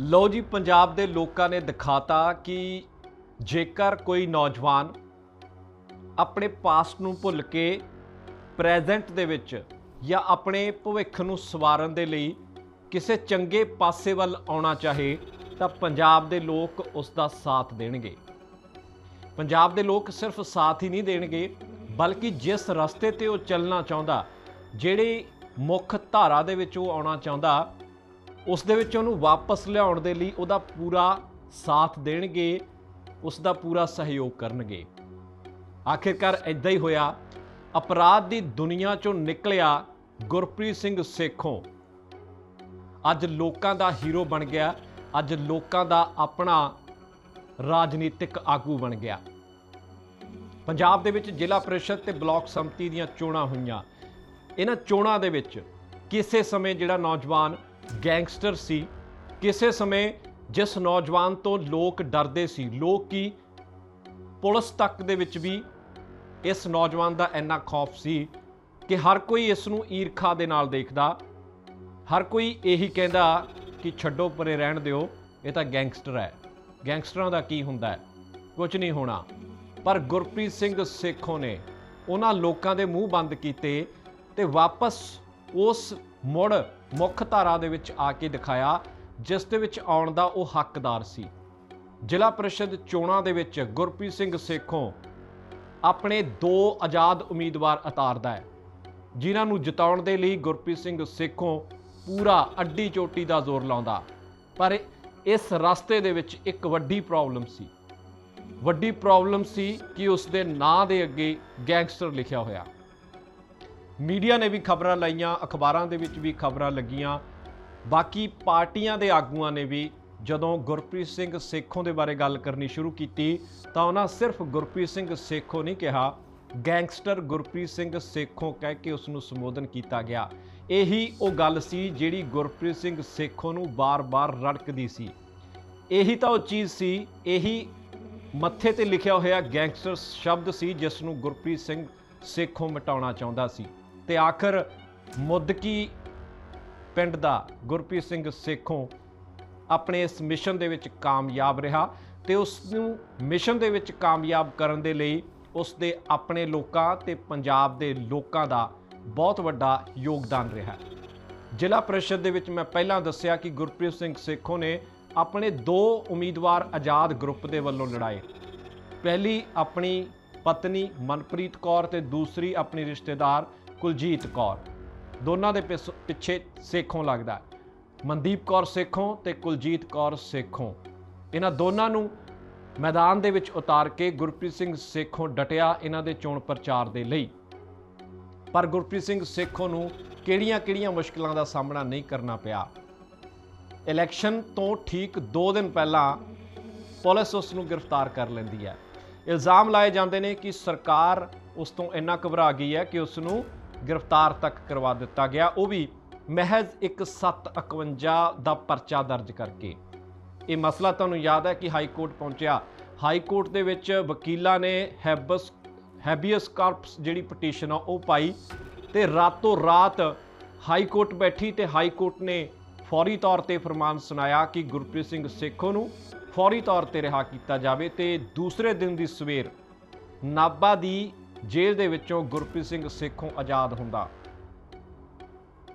ਲਓ ਜੀ, ਪੰਜਾਬ ਦੇ ਲੋਕਾਂ ਨੇ ਦਿਖਾਤਾ ਕਿ ਜੇਕਰ ਕੋਈ ਨੌਜਵਾਨ ਆਪਣੇ ਪਾਸਟ ਨੂੰ ਭੁੱਲ ਕੇ ਪ੍ਰੈਜ਼ੈਂਟ ਦੇ ਵਿੱਚ ਜਾਂ ਆਪਣੇ ਭਵਿੱਖ ਨੂੰ ਸਵਾਰਨ ਦੇ ਲਈ ਕਿਸੇ ਚੰਗੇ ਪਾਸੇ ਵੱਲ ਆਉਣਾ ਚਾਹੇ, ਤਾਂ ਪੰਜਾਬ ਦੇ ਲੋਕ ਉਸ ਦਾ ਸਾਥ ਦੇਣਗੇ। ਪੰਜਾਬ ਦੇ ਲੋਕ ਸਿਰਫ ਸਾਥ ਹੀ ਨਹੀਂ ਦੇਣਗੇ, ਬਲਕਿ ਜਿਸ ਰਸਤੇ ਤੇ ਉਹ ਚੱਲਣਾ ਚਾਹੁੰਦਾ, ਜਿਹੜੀ ਮੁੱਖ ਧਾਰਾ ਦੇ ਵਿੱਚ ਉਹ ਆਉਣਾ ਚਾਹੁੰਦਾ ਉਸ ਦੇ ਵਿੱਚ ਉਹਨੂੰ ਵਾਪਸ ਲਿਆਉਣ ਦੇ ਲਈ ਉਹਦਾ ਪੂਰਾ ਸਾਥ ਦੇਣਗੇ, ਉਸ ਦਾ ਪੂਰਾ ਸਹਿਯੋਗ ਕਰਨਗੇ। ਆਖਿਰਕਾਰ ਇਦਾਂ ਹੀ ਹੋਇਆ। ਅਪਰਾਧ ਦੀ ਦੁਨੀਆ ਚੋਂ ਨਿਕਲਿਆ ਗੁਰਪ੍ਰੀਤ ਸਿੰਘ ਸੇਖੋਂ। ਅੱਜ ਲੋਕਾਂ ਦਾ ਹੀਰੋ ਬਣ ਗਿਆ। ਅੱਜ ਲੋਕਾਂ ਦਾ ਆਪਣਾ ਰਾਜਨੀਤਿਕ ਆਗੂ ਬਣ ਗਿਆ। ਪੰਜਾਬ ਦੇ ਵਿੱਚ ਜ਼ਿਲ੍ਹਾ ਪ੍ਰੀਸ਼ਦ ਤੇ ਬਲਾਕ ਸੰਮਤੀ ਦੀਆਂ ਚੋਣਾਂ ਹੋਈਆਂ। ਇਹਨਾਂ ਚੋਣਾਂ ਦੇ ਵਿੱਚ ਕਿਸੇ ਸਮੇਂ ਜਿਹੜਾ ਨੌਜਵਾਨ ਗੈਂਗਸਟਰ ਸੀ। ਕਿਸੇ ਸਮੇਂ ਜਿਸ ਨੌਜਵਾਨ ਤੋਂ ਲੋਕ ਡਰਦੇ ਸੀ, ਲੋਕ ਕੀ ਪੁਲਿਸ ਤੱਕ ਦੇ ਵਿੱਚ ਵੀ ਇਸ ਨੌਜਵਾਨ ਦਾ ਇੰਨਾ ਖੌਫ ਸੀ ਕਿ ਹਰ ਕੋਈ ਇਸ ਨੂੰ ਈਰਖਾ ਦੇ ਨਾਲ ਦੇਖਦਾ। ਹਰ ਕੋਈ ਇਹੀ ਕਹਿੰਦਾ ਕਿ ਛੱਡੋ ਪਰੇ ਰਹਿਣ ਦਿਓ, ਇਹ ਤਾਂ ਗੈਂਗਸਟਰ ਹੈ। ਗੈਂਗਸਟਰਾਂ ਦਾ ਕੀ ਹੁੰਦਾ ਹੈ? ਕੁਝ ਨਹੀਂ ਹੋਣਾ। ਪਰ ਗੁਰਪ੍ਰੀਤ ਸਿੰਘ ਸੇਖੋਂ ਨੇ ਉਹਨਾਂ ਲੋਕਾਂ ਦੇ ਮੂੰਹ ਬੰਦ ਕੀਤੇ ਤੇ ਵਾਪਸ ਉਸ ਮੁੜ ਮੁੱਖ ਧਾਰਾ ਦੇ ਵਿੱਚ ਆ ਕੇ ਦਿਖਾਇਆ, ਜਿਸ ਦੇ ਵਿੱਚ ਆਉਣ ਦਾ ਉਹ ਹੱਕਦਾਰ ਸੀ। ਜ਼ਿਲ੍ਹਾ ਪ੍ਰੀਸ਼ਦ ਚੋਣਾਂ ਦੇ ਵਿੱਚ ਗੁਰਪ੍ਰੀਤ ਸਿੰਘ ਸੇਖੋਂ ਆਪਣੇ ਦੋ ਆਜ਼ਾਦ ਉਮੀਦਵਾਰ ਉਤਾਰਦਾ ਹੈ, ਜਿਨ੍ਹਾਂ ਨੂੰ ਜਿਤਾਉਣ ਦੇ ਲਈ ਗੁਰਪ੍ਰੀਤ ਸਿੰਘ ਸੇਖੋਂ ਪੂਰਾ ਅੱਡੀ ਚੋਟੀ ਦਾ ਜ਼ੋਰ ਲਾਉਂਦਾ। ਪਰ ਇਸ ਰਸਤੇ ਦੇ ਵਿੱਚ ਇੱਕ ਵੱਡੀ ਪ੍ਰੋਬਲਮ ਸੀ। ਵੱਡੀ ਪ੍ਰੋਬਲਮ ਸੀ ਕਿ ਉਸ ਦੇ ਨਾਂ ਦੇ ਅੱਗੇ ਗੈਂਗਸਟਰ ਲਿਖਿਆ ਹੋਇਆ। ਮੀਡੀਆ ਨੇ ਵੀ ਖਬਰਾਂ ਲਾਈਆਂ, ਅਖਬਾਰਾਂ ਦੇ ਵਿੱਚ ਵੀ ਖਬਰਾਂ ਲੱਗੀਆਂ। ਬਾਕੀ ਪਾਰਟੀਆਂ ਦੇ ਆਗੂਆਂ ਨੇ ਵੀ ਜਦੋਂ ਗੁਰਪ੍ਰੀਤ ਸਿੰਘ ਸੇਖੋਂ ਦੇ ਬਾਰੇ ਗੱਲ ਕਰਨੀ ਸ਼ੁਰੂ ਕੀਤੀ, ਤਾਂ ਉਹਨਾਂ ਸਿਰਫ ਗੁਰਪ੍ਰੀਤ ਸਿੰਘ ਸੇਖੋਂ ਨਹੀਂ ਕਿਹਾ, ਗੈਂਗਸਟਰ ਗੁਰਪ੍ਰੀਤ ਸਿੰਘ ਸੇਖੋਂ ਕਹਿ ਕੇ ਉਸ ਨੂੰ ਸੰਬੋਧਨ ਕੀਤਾ ਗਿਆ। ਇਹੀ ਉਹ ਗੱਲ ਸੀ ਜਿਹੜੀ ਗੁਰਪ੍ਰੀਤ ਸਿੰਘ ਸੇਖੋਂ ਨੂੰ ਬਾਰ-ਬਾਰ ਰੜਕਦੀ ਸੀ। ਇਹੀ ਤਾਂ ਉਹ ਚੀਜ਼ ਸੀ, ਇਹੀ ਮੱਥੇ ਤੇ ਲਿਖਿਆ ਹੋਇਆ ਗੈਂਗਸਟਰ ਸ਼ਬਦ ਸੀ ਜਿਸ ਨੂੰ ਗੁਰਪ੍ਰੀਤ ਸਿੰਘ ਸੇਖੋਂ ਮਿਟਾਉਣਾ ਚਾਹੁੰਦਾ ਸੀ। ਤੇ ਆਖਰ ਮੁੱਦਕੀ ਪਿੰਡ ਦਾ ਗੁਰਪ੍ਰੀਤ ਸਿੰਘ ਸੇਖੋਂ ਆਪਣੇ ਇਸ ਮਿਸ਼ਨ ਦੇ ਵਿੱਚ ਕਾਮਯਾਬ ਰਿਹਾ ਤੇ ਉਸ ਨੂੰ ਮਿਸ਼ਨ ਦੇ ਵਿੱਚ ਕਾਮਯਾਬ ਕਰਨ ਦੇ ਲਈ ਉਸ ਦੇ ਆਪਣੇ ਲੋਕਾਂ ਤੇ ਪੰਜਾਬ ਦੇ ਲੋਕਾਂ ਦਾ ਬਹੁਤ ਵੱਡਾ ਯੋਗਦਾਨ ਰਿਹਾ। ਜ਼ਿਲ੍ਹਾ ਪ੍ਰੀਸ਼ਦ ਦੇ ਵਿੱਚ ਮੈਂ ਪਹਿਲਾਂ ਦੱਸਿਆ ਕਿ ਗੁਰਪ੍ਰੀਤ ਸਿੰਘ ਸੇਖੋਂ ਨੇ ਆਪਣੇ ਦੋ ਉਮੀਦਵਾਰ ਆਜ਼ਾਦ ਗਰੁੱਪ ਦੇ ਵੱਲੋਂ ਲੜਾਏ। ਪਹਿਲੀ ਆਪਣੀ ਪਤਨੀ ਮਨਪ੍ਰੀਤ ਕੌਰ ਤੇ ਦੂਸਰੀ ਆਪਣੀ ਰਿਸ਼ਤੇਦਾਰ ਕੁਲਜੀਤ ਕੌਰ। ਦੋਨਾਂ ਦੇ ਪਿਸ- ਪਿੱਛੇ ਸੇਖੋਂ ਲੱਗਦਾ ਮਨਦੀਪ ਕੌਰ ਸੇਖੋਂ ਤੇ ਕੁਲਜੀਤ ਕੌਰ ਸੇਖੋਂ। ਇਹਨਾਂ ਦੋਨਾਂ ਨੂੰ ਮੈਦਾਨ ਦੇ ਵਿੱਚ ਉਤਾਰ ਕੇ ਗੁਰਪ੍ਰੀਤ ਸਿੰਘ ਸੇਖੋਂ ਡਟਿਆ ਇਹਨਾਂ ਦੇ ਚੋਣ ਪ੍ਰਚਾਰ ਦੇ ਲਈ। ਪਰ ਗੁਰਪ੍ਰੀਤ ਸਿੰਘ ਸੇਖੋਂ ਨੂੰ ਕਿਹੜੀਆਂ-ਕਿਹੜੀਆਂ ਮੁਸ਼ਕਲਾਂ ਦਾ ਸਾਹਮਣਾ ਨਹੀਂ ਕਰਨਾ ਪਿਆ। ਇਲੈਕਸ਼ਨ ਤੋਂ ਠੀਕ 2 ਦਿਨ ਪਹਿਲਾਂ ਪੁਲਿਸ ਉਸ ਨੂੰ ਗ੍ਰਿਫਤਾਰ ਕਰ ਲੈਂਦੀ ਹੈ। ਇਲਜ਼ਾਮ ਲਾਏ ਜਾਂਦੇ ਨੇ ਕਿ ਸਰਕਾਰ ਉਸ ਤੋਂ ਇੰਨਾ ਘਬਰਾ ਗਈ ਹੈ ਕਿ ਉਸ ਨੂੰ ਗ੍ਰਿਫਤਾਰ ਤੱਕ ਕਰਵਾ ਦਿੱਤਾ ਗਿਆ। ਉਹ ਵੀ ਮਹਿਜ਼ ਇੱਕ 751 ਦਾ ਪਰਚਾ ਦਰਜ ਕਰਕੇ। ਇਹ ਮਸਲਾ ਤੁਹਾਨੂੰ ਯਾਦ ਹੈ ਕਿ ਹਾਈ ਕੋਰਟ ਪਹੁੰਚਿਆ। ਹਾਈ ਕੋਰਟ ਦੇ ਵਿੱਚ ਵਕੀਲਾਂ ਨੇ ਹੈਬਸ ਹੈਬੀਅਸ ਕਾਰਪਸ ਜਿਹੜੀ ਪਟੀਸ਼ਨ ਆ ਉਹ ਪਾਈ ਤੇ ਰਾਤੋਂ ਰਾਤ ਹਾਈ ਕੋਰਟ ਬੈਠੀ ਤੇ ਹਾਈ ਕੋਰਟ ਨੇ ਫੌਰੀ ਤੌਰ ਤੇ ਫਰਮਾਨ ਸੁਣਾਇਆ ਕਿ ਗੁਰਪ੍ਰੀਤ ਸਿੰਘ ਸੇਖੋ ਨੂੰ ਫੌਰੀ ਤੌਰ ਤੇ ਰਿਹਾ ਕੀਤਾ ਜਾਵੇ ਤੇ ਦੂਸਰੇ ਦਿਨ ਦੀ ਸਵੇਰ ਨਾਬਾ ਦੀ ਜੇਲ੍ਹ ਦੇ ਵਿੱਚੋਂ ਗੁਰਪ੍ਰੀਤ ਸਿੰਘ ਸੇਖੋਂ ਆਜ਼ਾਦ ਹੁੰਦਾ।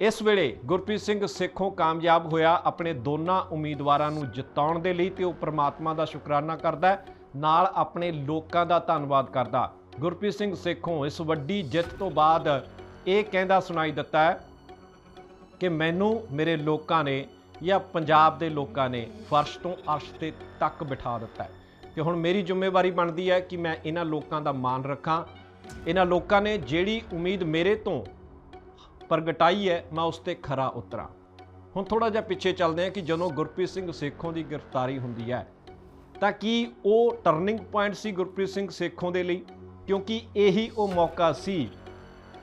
ਇਸ ਵੇਲੇ ਗੁਰਪ੍ਰੀਤ ਸਿੰਘ ਸੇਖੋਂ ਕਾਮਯਾਬ ਹੋਇਆ ਆਪਣੇ ਦੋਨਾਂ ਉਮੀਦਵਾਰਾਂ ਨੂੰ ਜਿਤਾਉਣ ਦੇ ਲਈ ਤੇ ਉਹ ਪ੍ਰਮਾਤਮਾ ਦਾ ਸ਼ੁਕਰਾਨਾ ਕਰਦਾ ਹੈ, ਨਾਲ ਆਪਣੇ ਲੋਕਾਂ ਦਾ ਧੰਨਵਾਦ ਕਰਦਾ। ਗੁਰਪ੍ਰੀਤ ਸਿੰਘ ਸੇਖੋਂ ਇਸ ਵੱਡੀ ਜਿੱਤ ਤੋਂ ਬਾਅਦ ਇਹ ਕਹਿੰਦਾ ਸੁਣਾਈ ਦਿੱਤਾ ਹੈ ਕਿ ਮੈਨੂੰ ਮੇਰੇ ਲੋਕਾਂ ਨੇ ਜਾਂ ਪੰਜਾਬ ਦੇ ਲੋਕਾਂ ਨੇ ਫਰਸ਼ ਤੋਂ ਅਰਸ਼ ਤੇ ਤੱਕ ਬਿਠਾ ਦਿੱਤਾ ਹੈ। ਤੇ ਹੁਣ ਮੇਰੀ ਜ਼ਿੰਮੇਵਾਰੀ ਬਣਦੀ ਹੈ ਕਿ ਮੈਂ ਇਹਨਾਂ ਲੋਕਾਂ ਦਾ ਮਾਣ ਰੱਖਾਂ ਇਹਨਾਂ ਲੋਕਾਂ ਨੇ ਜਿਹੜੀ ਉਮੀਦ ਮੇਰੇ ਤੋਂ ਪ੍ਰਗਟਾਈ ਹੈ, ਮੈਂ ਉਸ ਤੇ ਖਰਾ ਉਤਰਾਂ। ਹੁਣ ਥੋੜਾ ਜਿਹਾ ਪਿੱਛੇ ਚੱਲਦੇ ਹਾਂ ਕਿ ਜਦੋਂ ਗੁਰਪ੍ਰੀਤ ਸਿੰਘ ਸੇਖੋਂ ਦੀ ਗ੍ਰਿਫਤਾਰੀ ਹੁੰਦੀ ਹੈ, ਤਾਂ ਕੀ ਉਹ ਟਰਨਿੰਗ ਪੁਆਇੰਟ ਸੀ ਗੁਰਪ੍ਰੀਤ ਸਿੰਘ ਸੇਖੋਂ ਦੇ ਲਈ? ਕਿਉਂਕਿ ਇਹੀ ਉਹ ਮੌਕਾ ਸੀ,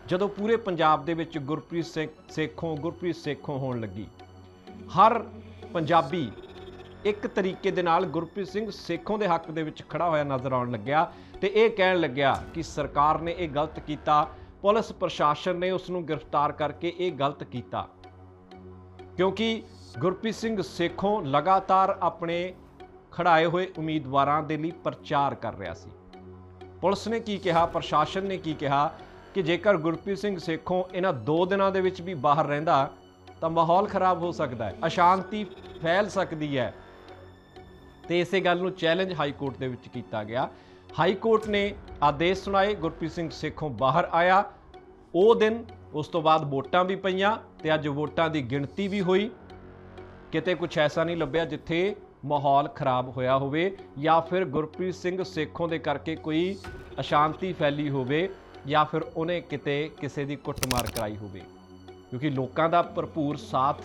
ਜਦੋਂ ਪੂਰੇ ਪੰਜਾਬ ਦੇ ਵਿੱਚ ਗੁਰਪ੍ਰੀਤ ਸਿੰਘ ਸੇਖੋਂ, ਗੁਰਪ੍ਰੀਤ ਸੇਖੋਂ ਹੋਣ ਲੱਗੀ। ਹਰ ਪੰਜਾਬੀ ਇੱਕ ਤਰੀਕੇ ਦੇ ਨਾਲ ਗੁਰਪ੍ਰੀਤ ਸਿੰਘ ਸੇਖੋਂ ਦੇ ਹੱਕ ਦੇ ਵਿੱਚ ਖੜਾ ਹੋਇਆ ਨਜ਼ਰ ਆਉਣ ਲੱਗਿਆ ਤੇ ਇਹ ਕਹਿਣ ਲੱਗਿਆ ਕਿ ਸਰਕਾਰ ਨੇ ਇਹ ਗਲਤ ਕੀਤਾ, ਪੁਲਿਸ ਪ੍ਰਸ਼ਾਸਨ ਨੇ ਉਸ ਨੂੰ ਗ੍ਰਿਫਤਾਰ ਕਰਕੇ ਇਹ ਗਲਤ ਕੀਤਾ। ਕਿਉਂਕਿ ਗੁਰਪ੍ਰੀਤ ਸਿੰਘ ਸੇਖੋਂ ਲਗਾਤਾਰ ਆਪਣੇ ਖੜਾਏ ਹੋਏ ਉਮੀਦਵਾਰਾਂ ਦੇ ਲਈ ਪ੍ਰਚਾਰ ਕਰ ਰਿਹਾ ਸੀ। ਪੁਲਿਸ ਨੇ ਕੀ ਕਿਹਾ, ਪ੍ਰਸ਼ਾਸਨ ਨੇ ਕੀ ਕਿਹਾ ਕਿ ਜੇਕਰ ਗੁਰਪ੍ਰੀਤ ਸਿੰਘ ਸੇਖੋਂ ਇਹਨਾਂ 2 ਦਿਨਾਂ ਦੇ ਵਿੱਚ ਵੀ ਬਾਹਰ ਰਹਿੰਦਾ ਤਾਂ ਮਾਹੌਲ ਖਰਾਬ ਹੋ ਸਕਦਾ ਹੈ, ਅਸ਼ਾਂਤੀ ਫੈਲ ਸਕਦੀ ਹੈ। ਤੇ ਇਸੇ ਗੱਲ ਨੂੰ ਚੈਲੰਜ ਹਾਈ ਕੋਰਟ ਦੇ ਵਿੱਚ ਕੀਤਾ ਗਿਆ। ਹਾਈ ਕੋਰਟ ਨੇ ਆਦੇਸ਼ ਸੁਣਾਏ, ਗੁਰਪ੍ਰੀਤ ਸਿੰਘ ਸੇਖੋਂ ਬਾਹਰ ਆਇਆ। ਉਹ ਦਿਨ ਉਸ ਤੋਂ ਬਾਅਦ ਵੋਟਾਂ ਵੀ ਪਈਆਂ ਤੇ ਅੱਜ ਵੋਟਾਂ ਦੀ ਗਿਣਤੀ ਵੀ ਹੋਈ। ਕਿਤੇ ਕੁਝ ਐਸਾ ਨਹੀਂ ਲੱਭਿਆ ਜਿੱਥੇ ਮਾਹੌਲ ਖਰਾਬ ਹੋਇਆ ਹੋਵੇ ਜਾਂ ਫਿਰ ਗੁਰਪ੍ਰੀਤ ਸਿੰਘ ਸੇਖੋਂ ਦੇ ਕਰਕੇ ਕੋਈ ਅਸ਼ਾਂਤੀ ਫੈਲੀ ਹੋਵੇ ਜਾਂ ਫਿਰ ਉਹਨੇ ਕਿਤੇ ਕਿਸੇ ਦੀ ਕੁੱਟਮਾਰ ਕਰਾਈ ਹੋਵੇ। ਕਿਉਂਕਿ ਲੋਕਾਂ ਦਾ ਭਰਪੂਰ ਸਾਥ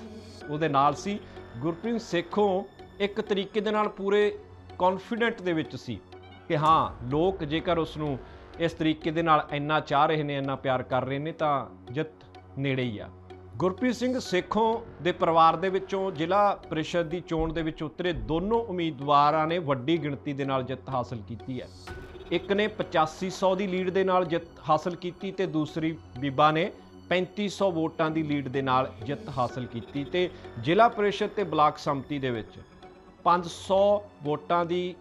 ਉਹਦੇ ਨਾਲ ਸੀ। ਗੁਰਪ੍ਰੀਤ ਸੇਖੋਂ ਇੱਕ ਤਰੀਕੇ ਦੇ ਨਾਲ ਪੂਰੇ ਕੌਨਫੀਡੈਂਟ ਦੇ ਵਿੱਚ ਸੀ ਕਿ ਹਾਂ, ਲੋਕ ਜੇਕਰ ਉਸ ਨੂੰ ਇਸ ਤਰੀਕੇ ਦੇ ਨਾਲ ਇੰਨਾ ਚਾਹ ਰਹੇ ਨੇ, ਇੰਨਾ ਪਿਆਰ ਕਰ ਰਹੇ ਨੇ, ਤਾਂ ਜਿੱਤ ਨੇੜੇ ਹੀ ਆ। ਗੁਰਪ੍ਰੀਤ ਸਿੰਘ ਸੇਖੋਂ ਦੇ ਪਰਿਵਾਰ ਦੇ ਵਿੱਚੋਂ ਜ਼ਿਲ੍ਹਾ ਪ੍ਰੀਸ਼ਦ ਦੀ ਚੋਣ ਦੇ ਵਿੱਚ ਉਤਰੇ ਦੋਨੋਂ ਉਮੀਦਵਾਰਾਂ ਨੇ ਵੱਡੀ ਗਿਣਤੀ ਦੇ ਨਾਲ ਜਿੱਤ ਹਾਸਲ ਕੀਤੀ ਹੈ। ਇੱਕ ਨੇ 8500 ਦੀ ਲੀਡ ਦੇ ਨਾਲ ਜਿੱਤ ਹਾਸਲ ਕੀਤੀ ਤੇ ਦੂਸਰੀ ਬੀਬਾ ਨੇ 3500 ਵੋਟਾਂ ਦੀ ਲੀਡ ਦੇ ਨਾਲ ਜਿੱਤ ਹਾਸਲ ਕੀਤੀ ਤੇ ਜ਼ਿਲ੍ਹਾ ਪ੍ਰੀਸ਼ਦ ਤੇ ਬਲਾਕ ਸੰਮਤੀ ਦੇ ਵਿੱਚ 500 ਵੋਟਾਂ ਦੀ,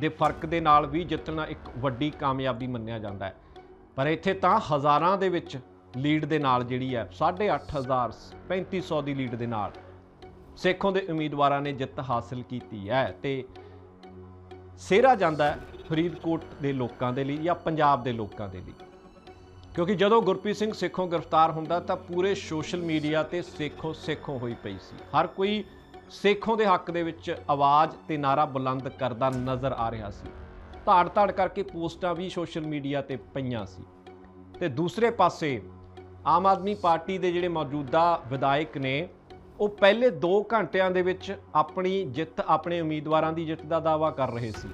ਦੇ ਫ਼ਰਕ ਦੇ ਨਾਲ ਵੀ ਜਿੱਤਣਾ ਇੱਕ ਵੱਡੀ ਕਾਮਯਾਬੀ ਮੰਨਿਆ ਜਾਂਦਾ ਹੈ। ਪਰ ਇੱਥੇ ਤਾਂ ਹਜ਼ਾਰਾਂ ਦੇ ਵਿੱਚ ਲੀਡ ਦੇ ਨਾਲ ਜਿਹੜੀ ਹੈ 8500 3500 ਦੀ ਲੀਡ ਦੇ ਨਾਲ ਸੇਖੋਂ ਦੇ ਉਮੀਦਵਾਰਾਂ ਨੇ ਜਿੱਤ ਹਾਸਲ ਕੀਤੀ ਹੈ ਤੇ ਸੇਰਾ ਜਾਂਦਾ ਫਰੀਦਕੋਟ ਦੇ ਲੋਕਾਂ ਦੇ ਲਈ ਜਾਂ ਪੰਜਾਬ ਦੇ ਲੋਕਾਂ ਦੇ ਲਈ। ਕਿਉਂਕਿ ਜਦੋਂ ਗੁਰਪ੍ਰੀਤ ਸਿੰਘ ਸੇਖੋਂ ਗ੍ਰਿਫਤਾਰ ਹੁੰਦਾ ਤਾਂ ਪੂਰੇ ਸੋਸ਼ਲ ਮੀਡੀਆ ਤੇ ਸੇਖੋਂ ਸੇਖੋਂ ਹੋਈ ਪਈ ਸੀ। ਹਰ ਕੋਈ ਸੇਖੋਂ ਦੇ ਹੱਕ ਦੇ ਵਿੱਚ ਆਵਾਜ਼ ਤੇ ਨਾਰਾ ਬੁਲੰਦ ਕਰਦਾ ਨਜ਼ਰ ਆ ਰਿਹਾ ਸੀ। ਧਾੜ ਧਾੜ ਕਰਕੇ ਪੋਸਟਾਂ ਵੀ ਸੋਸ਼ਲ ਮੀਡੀਆ ਤੇ ਪਈਆਂ ਸੀ। ਤੇ ਦੂਸਰੇ ਪਾਸੇ ਆਮ ਆਦਮੀ ਪਾਰਟੀ ਦੇ ਜਿਹੜੇ ਮੌਜੂਦਾ ਵਿਧਾਇਕ ਨੇ, ਉਹ ਪਹਿਲੇ 2 ਘੰਟਿਆਂ ਦੇ ਵਿੱਚ ਆਪਣੀ ਜਿੱਤ, ਆਪਣੇ ਉਮੀਦਵਾਰਾਂ ਦੀ ਜਿੱਤ ਦਾ ਦਾਅਵਾ ਕਰ ਰਹੇ ਸੀ।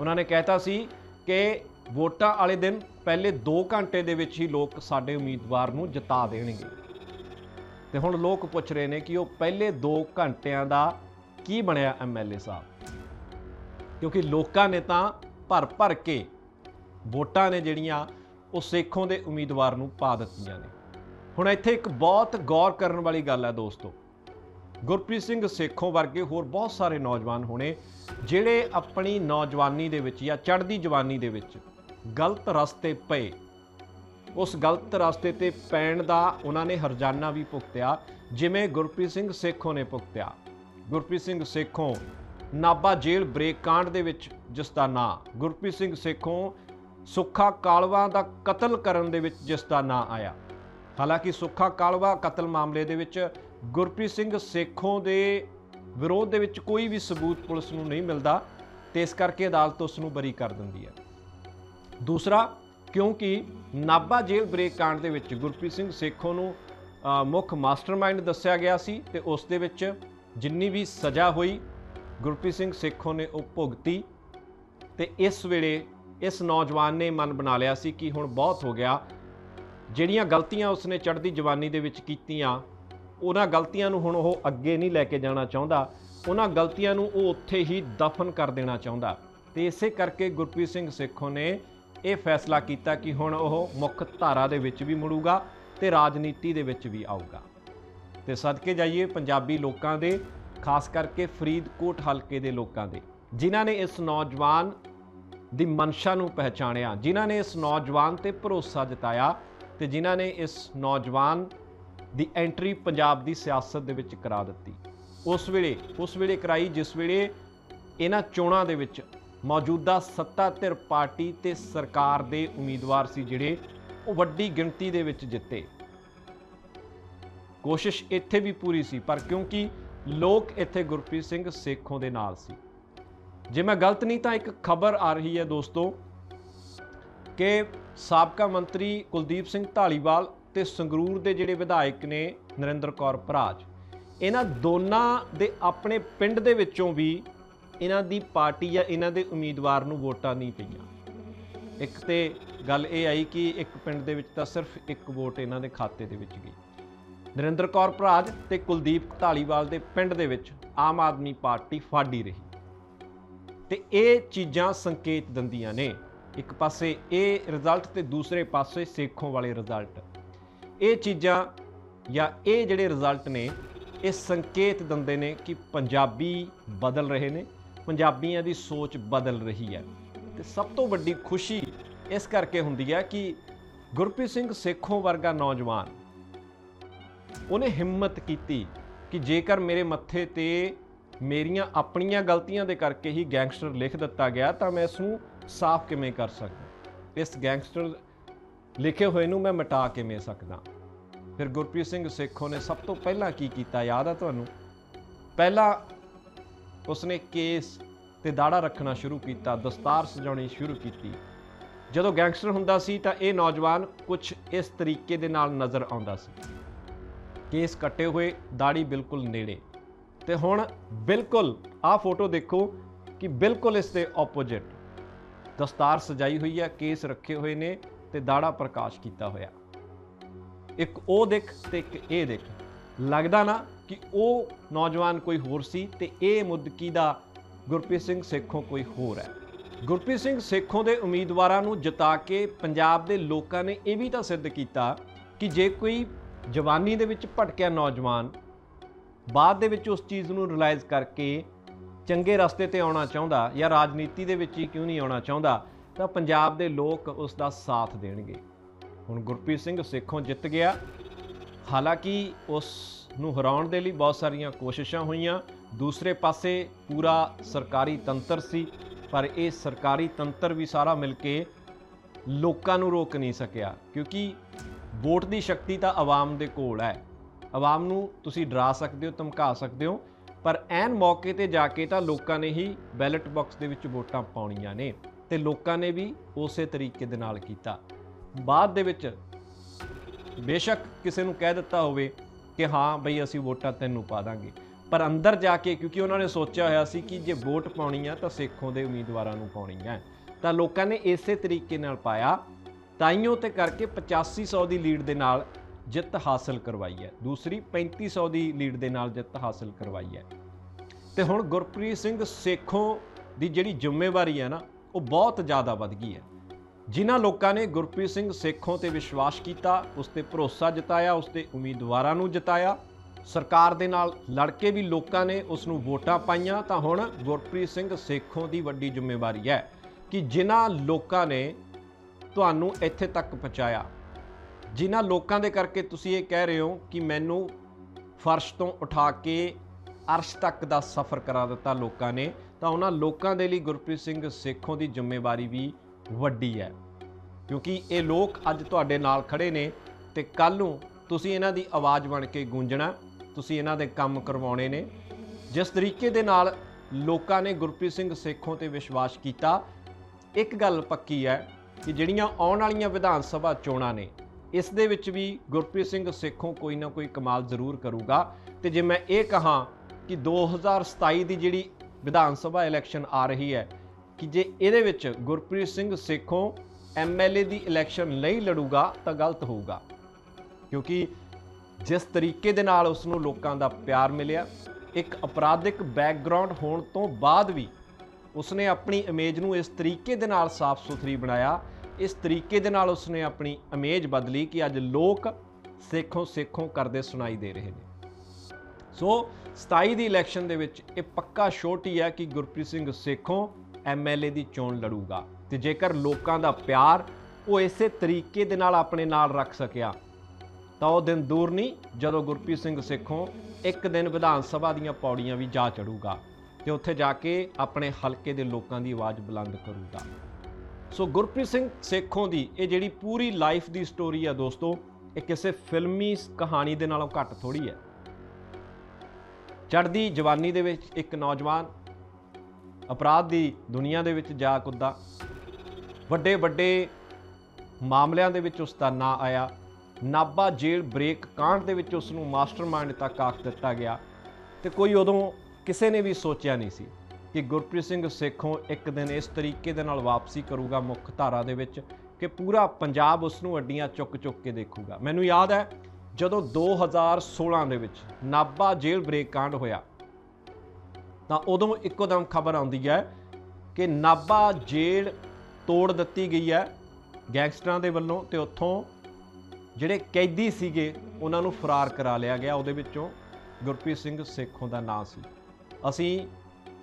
ਉਹਨਾਂ ਨੇ ਕਹਿਤਾ ਸੀ ਕਿ ਵੋਟਾਂ ਵਾਲੇ ਦਿਨ ਪਹਿਲੇ 2 ਘੰਟੇ ਦੇ ਵਿੱਚ ਹੀ ਲੋਕ ਸਾਡੇ ਉਮੀਦਵਾਰ ਨੂੰ ਜਿਤਾ ਦੇਣਗੇ। ਤੇ ਹੁਣ ਲੋਕ ਪੁੱਛ ਰਹੇ ਨੇ ਕਿ ਉਹ ਪਹਿਲੇ 2 ਘੰਟਿਆਂ ਦਾ ਕੀ ਬਣਿਆ ਐਮਐਲਏ ਸਾਹਿਬ? ਕਿਉਂਕਿ ਲੋਕਾਂ ਨੇ ਤਾਂ ਭਰ ਭਰ ਕੇ ਵੋਟਾਂ ਨੇ ਜਿਹੜੀਆਂ ਉਹ ਸੇਖੋਂ ਦੇ ਉਮੀਦਵਾਰ ਨੂੰ ਪਾ ਦਿੱਤੀਆਂ ਨੇ। ਹੁਣ ਇੱਥੇ ਇੱਕ ਬਹੁਤ ਗੌਰ ਕਰਨ ਵਾਲੀ ਗੱਲ ਹੈ ਦੋਸਤੋ। ਗੁਰਪ੍ਰੀਤ ਸਿੰਘ ਸੇਖੋਂ ਵਰਗੇ ਹੋਰ ਬਹੁਤ ਸਾਰੇ ਨੌਜਵਾਨ ਹੋਣੇ ਜਿਹੜੇ ਆਪਣੀ ਨੌਜਵਾਨੀ ਦੇ ਵਿੱਚ ਜਾਂ ਚੜ੍ਹਦੀ ਜਵਾਨੀ ਦੇ ਵਿੱਚ ਗਲਤ ਰਸਤੇ ਪਏ ਉਸ ਗਲਤ ਰਸਤੇ ਤੇ ਪੈਣ ਦਾ ਉਹਨਾਂ ਨੇ ਹਰਜਾਨਾ ਵੀ ਭੁਗਤਿਆ, ਜਿਵੇਂ ਗੁਰਪ੍ਰੀਤ ਸਿੰਘ ਸੇਖੋਂ ਨੇ ਭੁਗਤਿਆ। ਗੁਰਪ੍ਰੀਤ ਸਿੰਘ ਸੇਖੋਂ ਨਾਬਾ ਜੇਲ੍ਹ ਬ੍ਰੇਕ ਕਾਂਡ ਦੇ ਵਿੱਚ ਜਿਸ ਦਾ ਨਾਂ ਗੁਰਪ੍ਰੀਤ ਸਿੰਘ ਸੇਖੋਂ, ਸੁੱਖਾ ਕਾਲਵਾ ਦਾ ਕਤਲ ਕਰਨ ਦੇ ਵਿੱਚ ਜਿਸ ਦਾ ਨਾਂ ਆਇਆ। ਹਾਲਾਂਕਿ ਸੁੱਖਾ ਕਾਲਵਾ ਕਤਲ ਮਾਮਲੇ ਦੇ ਵਿੱਚ ਗੁਰਪ੍ਰੀਤ ਸਿੰਘ ਸੇਖੋਂ ਦੇ ਵਿਰੋਧ ਦੇ ਵਿੱਚ ਕੋਈ ਵੀ ਸਬੂਤ ਪੁਲਿਸ ਨੂੰ ਨਹੀਂ ਮਿਲਦਾ, ਤੇ ਇਸ ਕਰਕੇ ਅਦਾਲਤ ਉਸ ਨੂੰ ਬਰੀ ਕਰ ਦਿੰਦੀ ਹੈ। ਦੂਸਰਾ ਕਿਉਂਕਿ ਨਾਬਾ ਜੇਲ੍ਹ ਬ੍ਰੇਕ ਕਾਂਡ ਦੇ ਵਿੱਚ ਗੁਰਪ੍ਰੀਤ ਸਿੰਘ ਸੇਖੋਂ ਨੂੰ ਅ, ਮੁੱਖ ਮਾਸਟਰਮਾਈਂਡ ਦੱਸਿਆ ਗਿਆ ਸੀ ਤੇ ਉਸ ਦੇ ਵਿੱਚ ਜਿੰਨੀ ਵੀ ਸਜ਼ਾ ਹੋਈ ਗੁਰਪ੍ਰੀਤ ਸਿੰਘ ਸੇਖੋਂ ਨੇ ਉਹ ਭੁਗਤੀ ਤੇ ਇਸ ਵੇਲੇ ਇਸ ਨੌਜਵਾਨ ਨੇ ਮਨ ਬਣਾ ਲਿਆ ਸੀ ਕਿ ਹੁਣ ਬਹੁਤ ਹੋ ਗਿਆ। ਜਿਹੜੀਆਂ ਗਲਤੀਆਂ ਉਸਨੇ ਚੜ੍ਹਦੀ ਜਵਾਨੀ ਦੇ ਵਿੱਚ ਕੀਤੀਆਂ ਉਹਨਾਂ ਗਲਤੀਆਂ ਨੂੰ ਹੁਣ ਉਹ ਅੱਗੇ ਨਹੀਂ ਲੈ ਕੇ ਜਾਣਾ ਚਾਹੁੰਦਾ। ਉਹਨਾਂ ਗਲਤੀਆਂ ਨੂੰ ਉਹ ਉੱਥੇ ਹੀ ਦਫਨ ਕਰ ਦੇਣਾ ਚਾਹੁੰਦਾ। ਤੇ ਇਸੇ ਕਰਕੇ ਗੁਰਪ੍ਰੀਤ ਸਿੰਘ ਸੇਖੋਂ ਨੇ ਇਹ ਫੈਸਲਾ ਕੀਤਾ ਕਿ ਹੁਣ ਉਹ ਮੁੱਖ ਧਾਰਾ ਦੇ ਵਿੱਚ ਵੀ ਮੁੜੂਗਾ ਤੇ ਰਾਜਨੀਤੀ ਦੇ ਵਿੱਚ ਵੀ ਆਊਗਾ। ਤੇ ਸਦਕੇ ਜਾਈਏ ਪੰਜਾਬੀ ਲੋਕਾਂ ਦੇ, ਖਾਸ ਕਰਕੇ ਫਰੀਦਕੋਟ ਹਲਕੇ ਦੇ ਲੋਕਾਂ ਦੇ। ਜਿਨ੍ਹਾਂ ਨੇ ਇਸ ਨੌਜਵਾਨ ਦੀ ਮਨਸ਼ਾ ਨੂੰ ਪਹਿਚਾਣਿਆ, ਜਿਨ੍ਹਾਂ ਨੇ ਇਸ ਨੌਜਵਾਨ ਤੇ ਭਰੋਸਾ ਜਤਾਇਆ ਤੇ ਜਿਨ੍ਹਾਂ ਨੇ ਇਸ ਨੌਜਵਾਨ ਦੀ ਐਂਟਰੀ ਪੰਜਾਬ ਦੀ ਸਿਆਸਤ ਦੇ ਵਿੱਚ ਕਰਾ ਦਿੱਤੀ। ਉਸ ਵੇਲੇ ਉਸ ਵੇਲੇ ਕਰਾਈ, ਜਿਸ ਵੇਲੇ ਇਹਨਾਂ ਚੋਣਾਂ ਦੇ ਵਿੱਚ ਮੌਜੂਦਾ ਸੱਤਾ ਧਿਰ ਪਾਰਟੀ ਤੇ ਸਰਕਾਰ ਦੇ ਉਮੀਦਵਾਰ ਸੀ ਜਿਹੜੇ ਉਹ ਵੱਡੀ ਗਿਣਤੀ ਦੇ ਵਿੱਚ ਜਿੱਤੇ। ਕੋਸ਼ਿਸ਼ ਇੱਥੇ ਵੀ ਪੂਰੀ ਸੀ, ਪਰ ਕਿਉਂਕਿ ਲੋਕ ਇੱਥੇ ਗੁਰਪ੍ਰੀਤ ਸਿੰਘ ਸੇਖੋਂ ਦੇ ਨਾਲ ਸੀ। ਜੇ ਮੈਂ ਗਲਤ ਨਹੀਂ ਤਾਂ ਇੱਕ ਖਬਰ ਆ ਰਹੀ ਹੈ ਦੋਸਤੋ ਕਿ ਸਾਬਕਾ ਮੰਤਰੀ ਕੁਲਦੀਪ ਸਿੰਘ ਢਾਲੀਵਾਲ ਤੇ ਸੰਗਰੂਰ ਦੇ ਜਿਹੜੇ ਵਿਧਾਇਕ ਨੇ ਨਰਿੰਦਰ ਕੌਰ ਭਰਾਜ, ਇਹਨਾਂ ਦੋਨਾਂ ਦੇ ਆਪਣੇ ਪਿੰਡ ਦੇ ਵਿੱਚੋਂ ਵੀ ਇਹਨਾਂ ਦੀ ਪਾਰਟੀ ਜਾਂ ਇਹਨਾਂ ਦੇ ਉਮੀਦਵਾਰ ਨੂੰ ਵੋਟਾਂ ਨਹੀਂ ਪਈਆਂ। ਇੱਕ ਤੇ ਗੱਲ ਇਹ ਆਈ ਕਿ ਇੱਕ ਪਿੰਡ ਦੇ ਵਿੱਚ ਤਾਂ ਸਿਰਫ ਇੱਕ ਵੋਟ ਇਹਨਾਂ ਦੇ ਖਾਤੇ ਦੇ ਵਿੱਚ ਗਈ। ਨਰਿੰਦਰ ਕੌਰ ਭਰਾਜ ਤੇ ਕੁਲਦੀਪ ਢਾਲੀਵਾਲ ਦੇ ਪਿੰਡ ਦੇ ਵਿੱਚ ਆਮ ਆਦਮੀ ਪਾਰਟੀ ਫਾੜੀ ਰਹੀ। ਤੇ ਇਹ ਚੀਜ਼ਾਂ ਸੰਕੇਤ ਦਿੰਦੀਆਂ ਨੇ। ਇੱਕ ਪਾਸੇ ਇਹ ਰਿਜ਼ਲਟ ਤੇ ਦੂਸਰੇ ਪਾਸੇ ਸੇਖੋਂ ਵਾਲੇ ਰਿਜ਼ਲਟ। ਇਹ ਚੀਜ਼ਾਂ ਜਾਂ ਇਹ ਜਿਹੜੇ ਰਿਜ਼ਲਟ ਨੇ, ਇਹ ਸੰਕੇਤ ਦਿੰਦੇ ਨੇ ਕਿ ਪੰਜਾਬੀ ਬਦਲ ਰਹੇ ਨੇ। ਪੰਜਾਬੀਆਂ ਦੀ ਸੋਚ ਬਦਲ ਰਹੀ ਹੈ। ਤੇ ਸਭ ਤੋਂ ਵੱਡੀ ਖੁਸ਼ੀ ਇਸ ਕਰਕੇ ਹੁੰਦੀ ਹੈ ਕਿ ਗੁਰਪ੍ਰੀਤ ਸਿੰਘ ਸੇਖੋਂ ਵਰਗਾ ਨੌਜਵਾਨ ਉਹਨੇ ਹਿੰਮਤ ਕੀਤੀ ਕਿ ਜੇਕਰ ਮੇਰੇ ਮੱਥੇ ਤੇ ਮੇਰੀਆਂ ਆਪਣੀਆਂ ਗਲਤੀਆਂ ਦੇ ਕਰਕੇ ਹੀ ਗੈਂਗਸਟਰ ਲਿਖ ਦਿੱਤਾ ਗਿਆ ਤਾਂ ਮੈਂ ਇਸ ਨੂੰ ਸਾਫ਼ ਕਿਵੇਂ ਕਰ ਸਕਦਾ? ਇਸ ਗੈਂਗਸਟਰ ਲਿਖੇ ਹੋਏ ਨੂੰ ਮੈਂ ਮਿਟਾ ਕਿਵੇਂ ਸਕਦਾ? ਫਿਰ ਗੁਰਪ੍ਰੀਤ ਸਿੰਘ ਸੇਖੋਂ ਨੇ ਸਭ ਤੋਂ ਪਹਿਲਾਂ ਕੀ ਕੀਤਾ? ਯਾਦ ਆ ਤੁਹਾਨੂੰ? ਪਹਿਲਾਂ ਉਸਨੇ ਕੇਸ ਤੇ ਦਾੜਾ ਰੱਖਣਾ ਸ਼ੁਰੂ ਕੀਤਾ, ਦਸਤਾਰ ਸਜਾਉਣੀ ਸ਼ੁਰੂ ਕੀਤੀ। ਜਦੋਂ ਗੈਂਗਸਟਰ ਹੁੰਦਾ ਸੀ ਤਾਂ ਇਹ ਨੌਜਵਾਨ ਕੁਝ ਇਸ ਤਰੀਕੇ ਦੇ ਨਾਲ ਨਜ਼ਰ ਆਉਂਦਾ ਸੀ। ਕੇਸ ਕੱਟੇ ਹੋਏ, ਦਾੜੀ ਬਿਲਕੁਲ ਨੇੜੇ। ਤੇ ਹੁਣ ਬਿਲਕੁਲ, ਆਹ ਫੋਟੋ ਦੇਖੋ ਕਿ ਬਿਲਕੁਲ ਇਸ ਦੇ ਆਪੋਜ਼ਿਟ ਦਸਤਾਰ ਸਜਾਈ ਹੋਈ ਹੈ, ਕੇਸ ਰੱਖੇ ਹੋਏ ਨੇ ਤੇ ਦਾੜਾ ਪ੍ਰਕਾਸ਼ ਕੀਤਾ ਹੋਇਆ। ਇੱਕ ਉਹ ਦੇਖ ਤੇ ਇੱਕ ਇਹ ਦੇਖ। ਲੱਗਦਾ ਨਾ ਕਿ ਉਹ ਨੌਜਵਾਨ ਕੋਈ ਹੋਰ ਸੀ ਤੇ ਇਹ ਮੁੱਦਕੀ ਦਾ ਗੁਰਪ੍ਰੀਤ ਸਿੰਘ ਸੇਖੋਂ ਕੋਈ ਹੋਰ ਹੈ। ਗੁਰਪ੍ਰੀਤ ਸਿੰਘ ਸੇਖੋਂ ਦੇ ਉਮੀਦਵਾਰਾਂ ਨੂੰ ਜਿਤਾ ਕੇ ਪੰਜਾਬ ਦੇ ਲੋਕਾਂ ਨੇ ਇਹ ਵੀ ਤਾਂ ਸਿੱਧ ਕੀਤਾ ਕਿ ਜੇ ਕੋਈ ਜਵਾਨੀ ਦੇ ਵਿੱਚ ਭਟਕਿਆ ਨੌਜਵਾਨ, ਬਾਅਦ ਦੇ ਵਿੱਚ ਉਸ ਚੀਜ਼ ਨੂੰ ਰਿਅਲਾਈਜ਼ ਕਰਕੇ ਚੰਗੇ ਰਸਤੇ ਤੇ ਆਉਣਾ ਚਾਹੁੰਦਾ ਜਾਂ ਰਾਜਨੀਤੀ ਦੇ ਵਿੱਚ ਹੀ ਕਿਉਂ ਨਹੀਂ ਆਉਣਾ ਚਾਹੁੰਦਾ, ਤਾਂ ਪੰਜਾਬ ਦੇ ਲੋਕ ਉਸ ਦਾ ਸਾਥ ਦੇਣਗੇ। ਹੁਣ ਗੁਰਪ੍ਰੀਤ ਸਿੰਘ ਸੇਖੋਂ ਜਿੱਤ ਗਿਆ। ਹਾਲਾਂਕਿ ਉਸ ਨੂੰ ਹਰਾਉਣ ਦੇ ਲਈ ਬਹੁਤ ਸਾਰੀਆਂ ਕੋਸ਼ਿਸ਼ਾਂ ਹੋਈਆਂ। ਦੂਸਰੇ ਪਾਸੇ ਪੂਰਾ ਸਰਕਾਰੀ ਤੰਤਰ ਸੀ, ਪਰ ਇਹ ਸਰਕਾਰੀ ਤੰਤਰ ਵੀ ਸਾਰਾ ਮਿਲ ਕੇ ਲੋਕਾਂ ਨੂੰ ਰੋਕ ਨਹੀਂ ਸਕਿਆ, ਕਿਉਂਕਿ ਵੋਟ ਦੀ ਸ਼ਕਤੀ ਤਾਂ ਆਵਾਮ ਦੇ ਕੋਲ ਹੈ। ਆਵਾਮ ਨੂੰ ਤੁਸੀਂ ਡਰਾ ਸਕਦੇ ਹੋ, ਧਮਕਾ ਸਕਦੇ ਹੋ, ਪਰ ਐਨ ਮੌਕੇ ਤੇ ਜਾ ਕੇ ਤਾਂ ਲੋਕਾਂ ਨੇ ਹੀ ਬੈਲਟ ਬਾਕਸ ਦੇ ਵਿੱਚ ਵੋਟਾਂ ਪਾਉਣੀਆਂ ਨੇ ਤੇ ਲੋਕਾਂ ਨੇ ਵੀ ਉਸੇ ਤਰੀਕੇ ਦੇ ਨਾਲ ਕੀਤਾ। ਬਾਅਦ ਦੇ ਵਿੱਚ ਬੇਸ਼ੱਕ ਕਿਸੇ ਨੂੰ ਕਹਿ ਦਿੱਤਾ ਹੋਵੇ ਕਿ ਹਾਂ ਬਈ ਅਸੀਂ ਵੋਟਾਂ ਤੈਨੂੰ ਪਾ ਦਾਂਗੇ। ਪਰ ਅੰਦਰ ਜਾ ਕੇ ਕਿਉਂਕਿ ਉਹਨਾਂ ਨੇ ਸੋਚਿਆ ਹੋਇਆ ਸੀ ਕਿ ਜੇ ਵੋਟ ਪਾਉਣੀ ਆ ਤਾਂ ਸਿੱਖੋਂ ਦੇ ਉਮੀਦਵਾਰਾਂ ਨੂੰ ਪਾਉਣੀ ਹੈ ਤਾਂ ਲੋਕਾਂ ਨੇ ਇਸੇ ਤਰੀਕੇ ਨਾਲ ਪਾਇਆ, ਤਾਈਓ ਤੇ ਕਰਕੇ 8500 ਦੀ ਲੀਡ ਦੇ ਨਾਲ ਜਿੱਤ ਹਾਸਲ ਕਰਵਾਈ ਹੈ ਦੂਸਰੀ 3500 ਦੀ ਲੀਡ ਦੇ ਨਾਲ ਜਿੱਤ ਹਾਸਲ ਕਰਵਾਈ ਹੈ ਤੇ ਹੁਣ ਗੁਰਪ੍ਰੀਤ ਸਿੰਘ ਸੇਖੋਂ ਦੀ ਜਿਹੜੀ ਜ਼ਿੰਮੇਵਾਰੀ ਹੈ ਨਾ, ਉਹ ਬਹੁਤ ਜ਼ਿਆਦਾ ਵੱਧ ਗਈ ਹੈ ਜਿਨ੍ਹਾਂ ਲੋਕਾਂ ਨੇ ਗੁਰਪ੍ਰੀਤ ਸਿੰਘ ਸੇਖੋਂ ਤੇ ਵਿਸ਼ਵਾਸ ਕੀਤਾ, ਉਸ ਤੇ ਭਰੋਸਾ ਜਤਾਇਆ, ਉਸ ਤੇ ਉਮੀਦਵਾਰਾਂ ਨੂੰ ਜਤਾਇਆ। ਸਰਕਾਰ ਦੇ ਨਾਲ ਲੜ ਕੇ ਵੀ ਲੋਕਾਂ ਨੇ ਉਸ ਨੂੰ ਵੋਟਾਂ ਪਾਈਆਂ, ਤਾਂ ਹੁਣ ਗੁਰਪ੍ਰੀਤ ਸਿੰਘ ਸੇਖੋਂ ਦੀ ਵੱਡੀ ਜ਼ਿੰਮੇਵਾਰੀ ਹੈ ਕਿ ਜਿਨ੍ਹਾਂ ਲੋਕਾਂ ਨੇ ਤੁਹਾਨੂੰ ਇੱਥੇ ਤੱਕ ਪਹੁੰਚਾਇਆ। ਜਿਨ੍ਹਾਂ ਲੋਕਾਂ ਦੇ ਕਰਕੇ ਤੁਸੀਂ ਇਹ ਕਹਿ ਰਹੇ ਹੋ ਕਿ ਮੈਨੂੰ ਫਰਸ਼ ਤੋਂ ਉਠਾ ਕੇ ਅਰਸ਼ ਤੱਕ ਦਾ ਸਫ਼ਰ ਕਰਾ ਦਿੱਤਾ ਲੋਕਾਂ ਨੇ, ਤਾਂ ਉਹਨਾਂ ਲੋਕਾਂ ਦੇ ਲਈ ਗੁਰਪ੍ਰੀਤ ਸਿੰਘ ਸੇਖੋਂ ਦੀ ਜ਼ਿੰਮੇਵਾਰੀ ਵੀ ਵੱਡੀ ਹੈ। ਕਿਉਂਕਿ ਇਹ ਲੋਕ ਅੱਜ ਤੁਹਾਡੇ ਨਾਲ ਖੜੇ ਨੇ ਤੇ ਕੱਲ ਨੂੰ ਤੁਸੀਂ ਇਹਨਾਂ ਦੀ ਆਵਾਜ਼ ਬਣ ਕੇ ਗੂੰਜਣਾ, ਤੁਸੀਂ ਇਹਨਾਂ ਦੇ ਕੰਮ ਕਰਵਾਉਣੇ ਨੇ। ਜਿਸ ਤਰੀਕੇ ਦੇ ਨਾਲ ਲੋਕਾਂ ਨੇ ਗੁਰਪ੍ਰੀਤ ਸਿੰਘ ਸੇਖੋਂ ਤੇ ਵਿਸ਼ਵਾਸ ਕੀਤਾ, ਇੱਕ ਗੱਲ ਪੱਕੀ ਹੈ ਕਿ ਜਿਹੜੀਆਂ ਆਉਣ ਵਾਲੀਆਂ ਵਿਧਾਨ ਸਭਾ ਚੋਣਾਂ ਨੇ, ਇਸ ਦੇ ਵਿੱਚ ਵੀ ਗੁਰਪ੍ਰੀਤ ਸਿੰਘ ਸੇਖੋਂ ਕੋਈ ਨਾ ਕੋਈ ਕਮਾਲ ਜ਼ਰੂਰ ਕਰੂਗਾ। ਤੇ ਜੇ ਮੈਂ ਇਹ ਕਹਾਂ ਕਿ 2027 ਦੀ ਜਿਹੜੀ ਵਿਧਾਨ ਸਭਾ ਇਲੈਕਸ਼ਨ ਆ ਰਹੀ ਹੈ ਕਿ ਜੇ ਇਹਦੇ ਵਿੱਚ ਗੁਰਪ੍ਰੀਤ ਸਿੰਘ ਸੇਖੋਂ ਐਮਐਲਏ ਦੀ ਇਲੈਕਸ਼ਨ ਨਹੀਂ ਲੜੂਗਾ ਤਾਂ ਗਲਤ ਹੋਊਗਾ। ਕਿਉਂਕਿ ਜਿਸ ਤਰੀਕੇ ਦੇ ਨਾਲ ਉਸ ਨੂੰ ਲੋਕਾਂ ਦਾ ਪਿਆਰ ਮਿਲਿਆ, ਇੱਕ ਅਪਰਾਧਿਕ ਬੈਕਗ੍ਰਾਉਂਡ ਹੋਣ ਤੋਂ ਬਾਅਦ ਵੀ ਉਸਨੇ ਆਪਣੀ ਇਮੇਜ ਨੂੰ ਇਸ ਤਰੀਕੇ ਦੇ ਨਾਲ ਸਾਫ਼ ਸੁਥਰੀ ਬਣਾਇਆ, ਇਸ ਤਰੀਕੇ ਦੇ ਨਾਲ ਉਸਨੇ ਆਪਣੀ ਇਮੇਜ ਬਦਲੀ ਕਿ ਅੱਜ ਲੋਕ ਸੇਖੋਂ ਸੇਖੋਂ ਕਰਦੇ ਸੁਣਾਈ ਦੇ ਰਹੇ ਨੇ। ਸੋ 27 ਦੀ ਇਲੈਕਸ਼ਨ ਦੇ ਵਿੱਚ ਇਹ ਪੱਕਾ ਸ਼ੋਰਟ ਹੀ ਹੈ ਕਿ ਗੁਰਪ੍ਰੀਤ ਸਿੰਘ ਸੇਖੋਂ ਐਮਐਲਏ ਦੀ ਚੋਣ ਲੜੂਗਾ ਤੇ ਜੇਕਰ ਲੋਕਾਂ ਦਾ ਪਿਆਰ ਉਹ ਇਸੇ ਤਰੀਕੇ ਦੇ ਨਾਲ ਆਪਣੇ ਨਾਲ ਰੱਖ ਸਕਿਆ, ਤਾਂ ਉਹ ਦਿਨ ਦੂਰ ਨਹੀਂ, ਜਦੋਂ ਗੁਰਪ੍ਰੀਤ ਸਿੰਘ ਸੇਖੋਂ ਇੱਕ ਦਿਨ ਵਿਧਾਨ ਸਭਾ ਦੀਆਂ ਪੌੜੀਆਂ ਵੀ ਜਾ ਚੜੂਗਾ ਤੇ ਉੱਥੇ ਜਾ ਕੇ ਆਪਣੇ ਹਲਕੇ ਦੇ ਲੋਕਾਂ ਦੀ ਆਵਾਜ਼ ਬੁਲੰਦ ਕਰੂਗਾ। ਸੋ ਗੁਰਪ੍ਰੀਤ ਸਿੰਘ ਸੇਖੋਂ ਦੀ ਇਹ ਜਿਹੜੀ ਪੂਰੀ ਲਾਈਫ ਦੀ ਸਟੋਰੀ ਆ ਦੋਸਤੋ, ਇਹ ਕਿਸੇ ਫਿਲਮੀ ਕਹਾਣੀ ਦੇ ਨਾਲੋਂ ਘੱਟ ਥੋੜੀ ਹੈ। ਚੜ੍ਹਦੀ ਜਵਾਨੀ ਦੇ ਵਿੱਚ ਇੱਕ ਨੌਜਵਾਨ ਅਪਰਾਧ ਦੀ ਦੁਨੀਆ ਦੇ ਵਿੱਚ ਜਾ ਕੁੱਦਾ ਵੱਡੇ ਵੱਡੇ ਮਾਮਲਿਆਂ ਦੇ ਵਿੱਚ ਉਸ ਦਾ ਨਾਂ ਆਇਆ। ਨਾਬਾ ਜੇਲ੍ਹ ਬ੍ਰੇਕ ਕਾਂਡ ਦੇ ਵਿੱਚ ਉਸ ਨੂੰ ਮਾਸਟਰਮਾਈਂਡ ਤੱਕ ਆਖ ਦਿੱਤਾ ਗਿਆ ਤੇ ਕੋਈ ਉਦੋਂ ਕਿਸੇ ਨੇ ਵੀ ਸੋਚਿਆ ਨਹੀਂ ਸੀ ਕਿ ਗੁਰਪ੍ਰੀਤ ਸਿੰਘ ਸੇਖੋਂ ਇੱਕ ਦਿਨ ਇਸ ਤਰੀਕੇ ਦੇ ਨਾਲ ਵਾਪਸੀ ਕਰੂਗਾ ਮੁੱਖ ਧਾਰਾ ਦੇ ਵਿੱਚ ਕਿ ਪੂਰਾ ਪੰਜਾਬ ਉਸ ਨੂੰ ਅੱਡੀਆਂ ਚੁੱਕ ਚੁੱਕ ਕੇ ਦੇਖੂਗਾ। ਮੈਨੂੰ ਯਾਦ ਹੈ ਜਦੋਂ 2016 ਦੇ ਵਿੱਚ ਨਾਬਾ ਜੇਲ੍ਹ ਬ੍ਰੇਕ ਕਾਂਡ ਹੋਇਆ ਤਾਂ ਉਦੋਂ ਇੱਕੋ ਦਮ ਖਬਰ ਆਉਂਦੀ ਹੈ ਕਿ ਨਾਬਾ ਜੇਲ੍ਹ ਤੋੜ ਦਿੱਤੀ ਗਈ ਹੈ ਗੈਂਗਸਟਰਾਂ ਦੇ ਵੱਲੋਂ ਤੇ ਉੱਥੋਂ ਜਿਹੜੇ ਕੈਦੀ ਸੀਗੇ, ਉਹਨਾਂ ਨੂੰ ਫਰਾਰ ਕਰਾ ਲਿਆ ਗਿਆ। ਉਹਦੇ ਵਿੱਚੋਂ ਗੁਰਪ੍ਰੀਤ ਸਿੰਘ ਸੇਖੋਂ ਦਾ ਨਾਂ ਸੀ। ਅਸੀਂ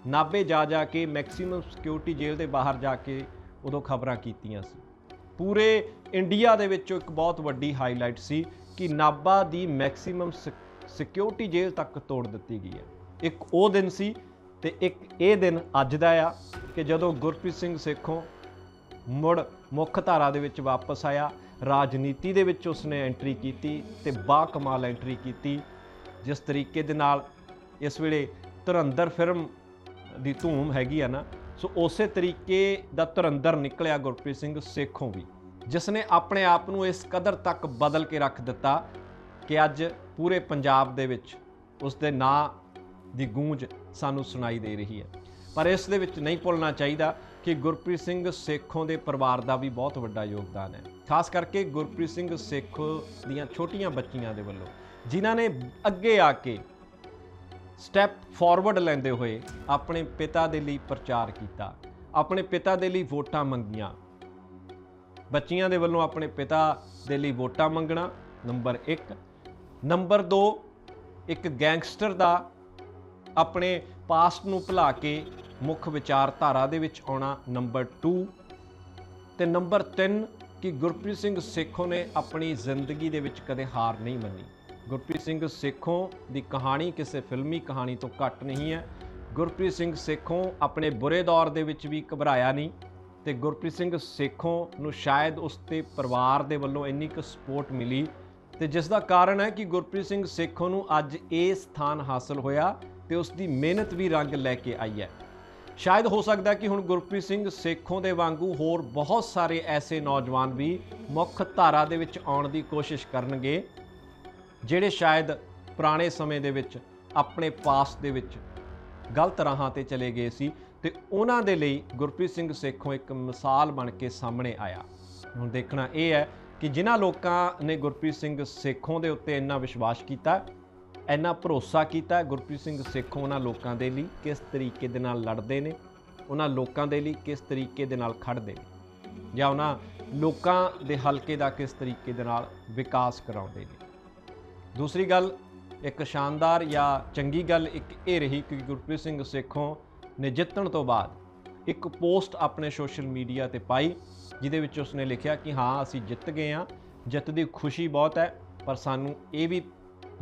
ਨਾਭੇ ਜਾ ਜਾ ਕੇ ਮੈਕਸਿਮਮ ਸਿਕਿਉਰਿਟੀ ਜੇਲ੍ਹ ਦੇ ਬਾਹਰ ਜਾ ਕੇ ਉਦੋਂ ਖਬਰਾਂ ਕੀਤੀਆਂ ਸੀ। ਪੂਰੇ ਇੰਡੀਆ ਦੇ ਵਿੱਚੋਂ ਇੱਕ ਬਹੁਤ ਵੱਡੀ ਹਾਈਲਾਈਟ ਸੀ ਕਿ ਨਾਭਾ ਦੀ ਮੈਕਸਿਮਮ ਸਿਕਿਉਰਿਟੀ ਜੇਲ੍ਹ ਤੱਕ ਤੋੜ ਦਿੱਤੀ ਗਈ ਹੈ। ਇੱਕ ਉਹ ਦਿਨ ਸੀ ਤੇ ਇੱਕ ਇਹ ਦਿਨ ਅੱਜ ਦਾ ਆ ਕਿ ਜਦੋਂ ਗੁਰਪ੍ਰੀਤ ਸਿੰਘ ਸੇਖੋਂ ਮੁੜ ਮੁੱਖ ਧਾਰਾ ਦੇ ਵਿੱਚ ਵਾਪਸ ਆਇਆ, ਰਾਜਨੀਤੀ ਦੇ ਵਿੱਚ ਉਸਨੇ ਐਂਟਰੀ ਕੀਤੀ ਤੇ ਬਾ ਕਮਾਲ ਐਂਟਰੀ ਕੀਤੀ, ਜਿਸ ਤਰੀਕੇ ਦੇ ਨਾਲ ਇਸ ਵੇਲੇ ਧੁਰੰਦਰ ਫਿਲਮ ਦੀ ਧੂਮ ਹੈਗੀ ਆ ਨਾ, ਸੋ ਉਸੇ ਤਰੀਕੇ ਦਾ ਧੁਰੰਦਰ ਨਿਕਲਿਆ ਗੁਰਪ੍ਰੀਤ ਸਿੰਘ ਸੇਖੋਂ ਵੀ ਜਿਸ ਨੇ ਆਪਣੇ ਆਪ ਨੂੰ ਇਸ ਕਦਰ ਤੱਕ ਬਦਲ ਕੇ ਰੱਖ ਦਿੱਤਾ ਕਿ ਅੱਜ ਪੂਰੇ ਪੰਜਾਬ ਦੇ ਵਿੱਚ ਉਸ ਦੇ ਨਾਂ ਦੀ ਗੂੰਜ ਸਾਨੂੰ ਸੁਣਾਈ ਦੇ ਰਹੀ ਹੈ। ਪਰ ਇਸ ਦੇ ਵਿੱਚ ਨਹੀਂ ਭੁੱਲਣਾ ਚਾਹੀਦਾ ਕਿ ਗੁਰਪ੍ਰੀਤ ਸਿੰਘ ਸੇਖੋਂ ਦੇ ਪਰਿਵਾਰ ਦਾ ਵੀ ਬਹੁਤ ਵੱਡਾ ਯੋਗਦਾਨ ਹੈ। ਖਾਸ ਕਰਕੇ ਗੁਰਪ੍ਰੀਤ ਸਿੰਘ ਸੇਖੋਂ ਦੀਆਂ ਛੋਟੀਆਂ ਬੱਚੀਆਂ ਦੇ ਵੱਲੋਂ, ਜਿਨ੍ਹਾਂ ਨੇ ਅੱਗੇ ਆ ਕੇ ਸਟੈਪ ਫਾਰਵਰਡ ਲੈਂਦੇ ਹੋਏ ਆਪਣੇ ਪਿਤਾ ਦੇ ਲਈ ਪ੍ਰਚਾਰ ਕੀਤਾ, ਆਪਣੇ ਪਿਤਾ ਦੇ ਲਈ ਵੋਟਾਂ ਮੰਗੀਆਂ। ਬੱਚੀਆਂ ਦੇ ਵੱਲੋਂ ਆਪਣੇ ਪਿਤਾ ਦੇ ਲਈ ਵੋਟਾਂ ਮੰਗਣਾ, ਨੰਬਰ 1 ਨੰਬਰ 2 ਇੱਕ ਗੈਂਗਸਟਰ ਦਾ ਆਪਣੇ ਪਾਸਟ ਨੂੰ ਭੁਲਾ ਕੇ ਮੁੱਖ ਵਿਚਾਰਧਾਰਾ ਦੇ ਵਿੱਚ ਆਉਣਾ ਨੰਬਰ 2 ਤੇ ਨੰਬਰ 3 ਕਿ ਗੁਰਪ੍ਰੀਤ ਸਿੰਘ ਸੇਖੋਂ ਨੇ ਆਪਣੀ ਜ਼ਿੰਦਗੀ ਦੇ ਵਿੱਚ ਕਦੇ ਹਾਰ ਨਹੀਂ ਮੰਨੀ। ਗੁਰਪ੍ਰੀਤ ਸਿੰਘ ਸੇਖੋਂ ਦੀ ਕਹਾਣੀ ਕਿਸੇ ਫਿਲਮੀ ਕਹਾਣੀ ਤੋਂ ਘੱਟ ਨਹੀਂ ਹੈ। ਗੁਰਪ੍ਰੀਤ ਸਿੰਘ ਸੇਖੋਂ ਆਪਣੇ ਬੁਰੇ ਦੌਰ ਦੇ ਵਿੱਚ ਵੀ ਘਬਰਾਇਆ ਨਹੀਂ ਤੇ ਗੁਰਪ੍ਰੀਤ ਸਿੰਘ ਸੇਖੋਂ ਨੂੰ ਸ਼ਾਇਦ ਉਸ ਤੇ ਪਰਿਵਾਰ ਦੇ ਵੱਲੋਂ ਇੰਨੀ ਕੁ ਸਪੋਰਟ ਮਿਲੀ ਤੇ ਜਿਸ ਦਾ ਕਾਰਨ ਹੈ ਕਿ ਗੁਰਪ੍ਰੀਤ ਸਿੰਘ ਸੇਖੋਂ ਨੂੰ ਅੱਜ ਇਹ ਸਥਾਨ ਹਾਸਲ ਹੋਇਆ ਤੇ ਉਸ ਦੀ ਮਿਹਨਤ ਵੀ ਰੰਗ ਲੈ ਕੇ ਆਈ ਹੈ। ਸ਼ਾਇਦ ਹੋ ਸਕਦਾ ਕਿ ਹੁਣ ਗੁਰਪ੍ਰੀਤ ਸਿੰਘ ਸੇਖੋਂ ਦੇ ਵਾਂਗੂ ਹੋਰ ਬਹੁਤ ਸਾਰੇ ਐਸੇ ਨੌਜਵਾਨ ਵੀ ਮੁੱਖ ਧਾਰਾ ਦੇ ਵਿੱਚ ਆਉਣ ਦੀ ਕੋਸ਼ਿਸ਼ ਕਰਨਗੇ, ਜਿਹੜੇ ਸ਼ਾਇਦ ਪੁਰਾਣੇ ਸਮੇਂ ਦੇ ਵਿੱਚ ਆਪਣੇ ਪਾਸ ਦੇ ਵਿੱਚ ਗਲਤ ਰਾਹਾਂ ਤੇ ਚਲੇ ਗਏ ਸੀ ਤੇ ਉਹਨਾਂ ਦੇ ਲਈ ਗੁਰਪ੍ਰੀਤ ਸਿੰਘ ਸੇਖੋਂ ਇੱਕ ਮਿਸਾਲ ਬਣ ਕੇ ਸਾਹਮਣੇ ਆਇਆ। ਹੁਣ ਦੇਖਣਾ ਇਹ ਹੈ ਕਿ ਜਿਨ੍ਹਾਂ ਲੋਕਾਂ ਨੇ ਗੁਰਪ੍ਰੀਤ ਸਿੰਘ ਸੇਖੋਂ ਦੇ ਉੱਤੇ ਇੰਨਾ ਵਿਸ਼ਵਾਸ ਕੀਤਾ ਇੰਨਾ ਭਰੋਸਾ ਕੀਤਾ ਗੁਰਪ੍ਰੀਤ ਸਿੰਘ ਸੇਖੋਂ ਉਹਨਾਂ ਲੋਕਾਂ ਦੇ ਲਈ ਕਿਸ ਤਰੀਕੇ ਦੇ ਨਾਲ ਲੜਦੇ ਨੇ, ਉਹਨਾਂ ਲੋਕਾਂ ਦੇ ਲਈ ਕਿਸ ਤਰੀਕੇ ਦੇ ਨਾਲ ਖੜਦੇ ਨੇ, ਜਾਂ ਉਹਨਾਂ ਲੋਕਾਂ ਦੇ ਹਲਕੇ ਦਾ ਕਿਸ ਤਰੀਕੇ ਦੇ ਨਾਲ ਵਿਕਾਸ ਕਰਾਉਂਦੇ ਨੇ। ਦੂਸਰੀ ਗੱਲ, ਇੱਕ ਸ਼ਾਨਦਾਰ ਜਾਂ ਚੰਗੀ ਗੱਲ ਇੱਕ ਇਹ ਰਹੀ ਕਿ ਗੁਰਪ੍ਰੀਤ ਸਿੰਘ ਸੇਖੋਂ ਨੇ ਜਿੱਤਣ ਤੋਂ ਬਾਅਦ ਇੱਕ ਪੋਸਟ ਆਪਣੇ ਸੋਸ਼ਲ ਮੀਡੀਆ ਤੇ ਪਾਈ, ਜਿਹਦੇ ਵਿੱਚ ਉਸਨੇ ਲਿਖਿਆ ਕਿ ਹਾਂ, ਅਸੀਂ ਜਿੱਤ ਗਏ ਹਾਂ ਜਿੱਤ ਦੀ ਖੁਸ਼ੀ ਬਹੁਤ ਹੈ, ਪਰ ਸਾਨੂੰ ਇਹ ਵੀ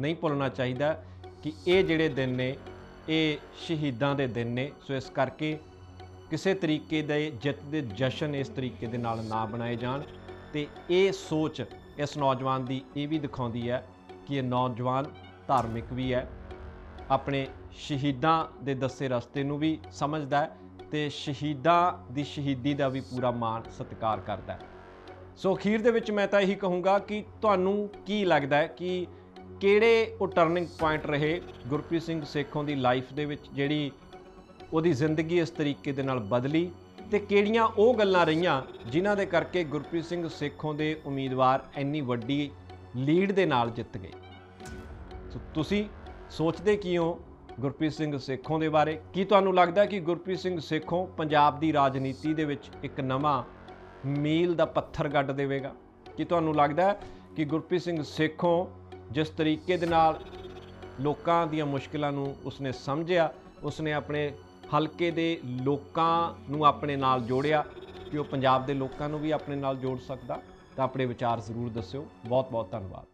ਨਹੀਂ ਭੁੱਲਣਾ ਚਾਹੀਦਾ ਕਿ ਇਹ ਜਿਹੜੇ ਦਿਨ ਨੇ, ਇਹ ਸ਼ਹੀਦਾਂ ਦੇ ਦਿਨ ਨੇ। ਸੋ ਇਸ ਕਰਕੇ ਕਿਸੇ ਤਰੀਕੇ ਦੇ ਜਿੱਤ ਦੇ ਜਸ਼ਨ ਇਸ ਤਰੀਕੇ ਦੇ ਨਾਲ ਨਾ ਬਣਾਏ ਜਾਣ। ਤੇ ਇਹ ਸੋਚ ਇਸ ਨੌਜਵਾਨ ਦੀ ਇਹ ਵੀ ਦਿਖਾਉਂਦੀ ਹੈ ਕਿ ਇਹ ਨੌਜਵਾਨ ਧਾਰਮਿਕ ਵੀ ਹੈ। ਆਪਣੇ ਸ਼ਹੀਦਾਂ ਦੇ ਦੱਸੇ ਰਸਤੇ ਨੂੰ ਵੀ ਸਮਝਦਾ ਹੈ ਤੇ ਸ਼ਹੀਦਾਂ ਦੀ ਸ਼ਹੀਦੀ ਦਾ ਵੀ ਪੂਰਾ ਮਾਣ ਸਤਿਕਾਰ ਕਰਦਾ ਸੋ ਅਖੀਰ ਦੇ ਵਿੱਚ ਮੈਂ ਤਾਂ ਇਹੀ ਕਹੂੰਗਾ ਕਿ ਤੁਹਾਨੂੰ ਕੀ ਲੱਗਦਾ ਹੈ ਕਿ ਕਿਹੜੇ ਉਹ ਟਰਨਿੰਗ ਪੁਆਇੰਟ ਰਹੇ ਗੁਰਪ੍ਰੀਤ ਸਿੰਘ ਸੇਖੋਂ ਦੀ ਲਾਈਫ ਦੇ ਵਿੱਚ ਜਿਹੜੀ ਉਹਦੀ ਜ਼ਿੰਦਗੀ ਇਸ ਤਰੀਕੇ ਦੇ ਨਾਲ ਬਦਲੀ ਤੇ ਕਿਹੜੀਆਂ ਉਹ ਗੱਲਾਂ ਰਹੀਆਂ ਜਿਨ੍ਹਾਂ ਦੇ ਕਰਕੇ ਗੁਰਪ੍ਰੀਤ ਸਿੰਘ ਸੇਖੋਂ ਦੇ ਉਮੀਦਵਾਰ ਇੰਨੀ ਵੱਡੀ ਲੀਡ ਦੇ ਨਾਲ ਜਿੱਤ ਗਏ? ਸੋ ਤੁਸੀਂ ਸੋਚਦੇ ਕੀ ਹੋ ਗੁਰਪ੍ਰੀਤ ਸਿੰਘ ਸੇਖੋਂ ਦੇ ਬਾਰੇ? ਕੀ ਤੁਹਾਨੂੰ ਲੱਗਦਾ ਕਿ ਗੁਰਪ੍ਰੀਤ ਸਿੰਘ ਸੇਖੋਂ ਪੰਜਾਬ ਦੀ ਰਾਜਨੀਤੀ ਦੇ ਵਿੱਚ ਇੱਕ ਨਵਾਂ ਮੀਲ ਦਾ ਪੱਥਰ ਗੱਡ ਦੇਵੇਗਾ? ਕੀ ਤੁਹਾਨੂੰ ਲੱਗਦਾ ਕਿ ਗੁਰਪ੍ਰੀਤ ਸਿੰਘ ਸੇਖੋਂ ਜਿਸ ਤਰੀਕੇ ਦੇ ਨਾਲ ਲੋਕਾਂ ਦੀਆਂ ਮੁਸ਼ਕਲਾਂ ਨੂੰ ਉਸਨੇ ਸਮਝਿਆ, ਉਸਨੇ ਆਪਣੇ ਹਲਕੇ ਦੇ ਲੋਕਾਂ ਨੂੰ ਆਪਣੇ ਨਾਲ ਜੋੜਿਆ ਕਿ ਉਹ ਪੰਜਾਬ ਦੇ ਲੋਕਾਂ ਨੂੰ ਵੀ ਆਪਣੇ ਨਾਲ ਜੋੜ ਸਕਦਾ, ਤਾਂ ਆਪਣੇ ਵਿਚਾਰ ਜ਼ਰੂਰ ਦੱਸਿਓ। ਬਹੁਤ ਬਹੁਤ ਧੰਨਵਾਦ।